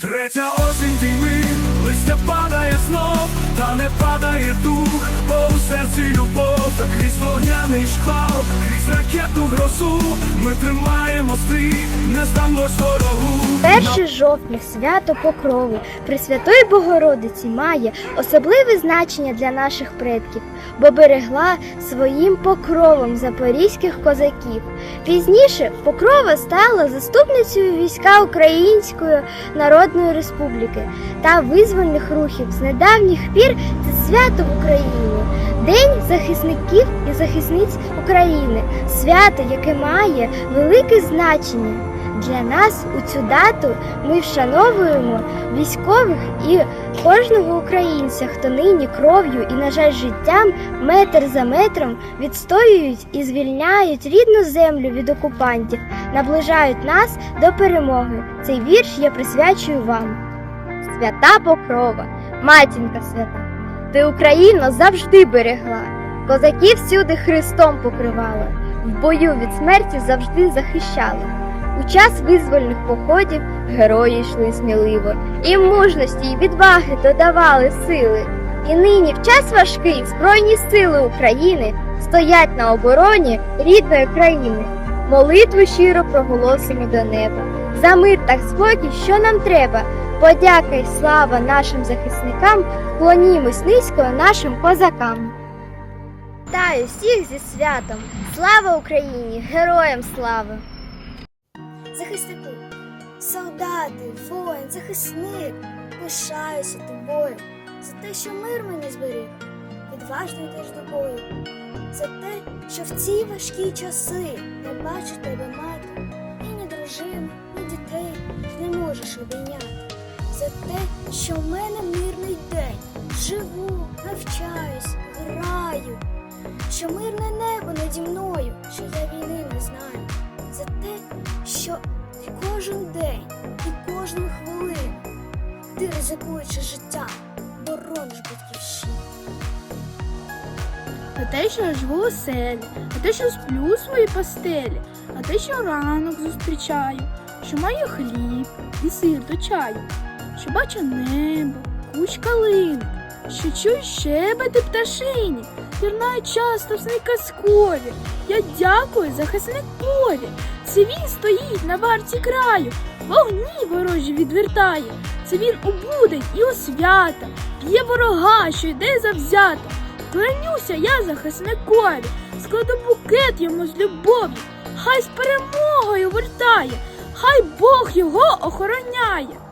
Третя осінь війни, листя падає знов, та не падає дух, бо у серці любов, та крізь вогняний шквал, крізь ракетну грозу, ми тримаємо стрій, не здамось ворогу. 1 жовтня свято Покрови Пресвятої Богородиці має особливе значення для наших предків, бо берегла своїм покровом запорізьких козаків. Пізніше Покрова стала заступницею війська Української Народної Республіки та визвольних рухів з недавніх пір це свято в Україні. День захисників і захисниць України свято, яке має велике значення. Для нас у цю дату ми вшановуємо військових і кожного українця, хто нині кров'ю і, на жаль, життям метр за метром відстоюють і звільняють рідну землю від окупантів, наближають нас до перемоги. Цей вірш я присвячую вам. Свята Покрова, матінка свята, ти Україну завжди берегла, козаків всюди Христом покривала, в бою від смерті завжди захищала. У час визвольних походів герої йшли сміливо, і мужності, і відваги додавали сили. І нині в час важкий Збройні сили України стоять на обороні рідної країни. Молитву щиро проголосимо до неба. За мир та спокій, що нам треба. Подяка й слава нашим захисникам, вклонімось низько нашим козакам. Вітаю всіх зі святом! Слава Україні! Героям слава! Захисники, солдати, воїн, захисник, пишаюся тобою. За те, що мир мені зберіг, відважно йдеш до бою, за те, що в ці важкі часи не бачу тебе мати, і ні дружин, ні дітей не можеш обійняти, за те, що в мене мирний день, живу, навчаюсь, граю, що мирне небо наді мною, що я війни не знаю, кожен день і кожну хвилину ти ризикуючи життя, борониш батьківщину. на те, що я живу у селі, на те, що сплю у своїй постелі, на те, що ранок зустрічаю, що маю хліб і сир до чаю, що бачу небо, куч калини, що чую щебети пташині, пірнаю часто в казкові. Я дякую захисникові. Це він стоїть на варті краю, вогні ворожі відвертає. Це він у будень і у свята, б'є ворога, що йде завзято. Клянюся я захисникові, складу букет йому з любов'ю, хай з перемогою вертає, хай Бог його охороняє.